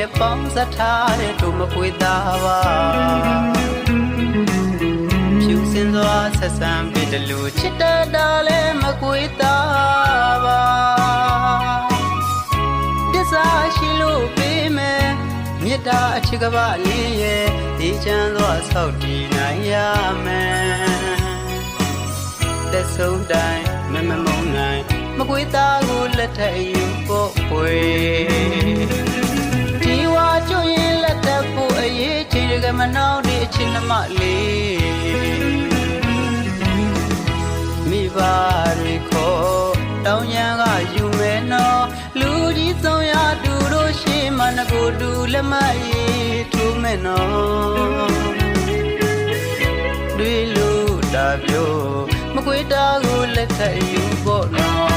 ရဲ့ပေါင်းစပ်ထားတဲ့တို့မကွေသားပါဖြူစင်စွာဆက်ဆံပြီးတလူချစ်တတ်တာလဲမကွေသားပါတစ္ဆာရှိလို့ပေးမယ်မေတ္တာအချစ်ကပလေးရဲ့ဒီချမ်းစွာဆောက်တည်နိုင်ရမယ်သက်ဆုံးတိုင်းမမမုံနိုင်မကွေသားကိုလက်ထပ်ယူဖို့ပွေ မနှောင်းဒီအချင်းနှမလေးမိဘတွေခေါ်တောင်းရန်ကယူမယ်နော်လူကြီးဆုံးရတူတို့ရှိမှငကိုတူလက်မရေးထူမယ်နော်တွေလူတာပြိုမကွေတာကိုလက်ထပ်ယူဖို့နော်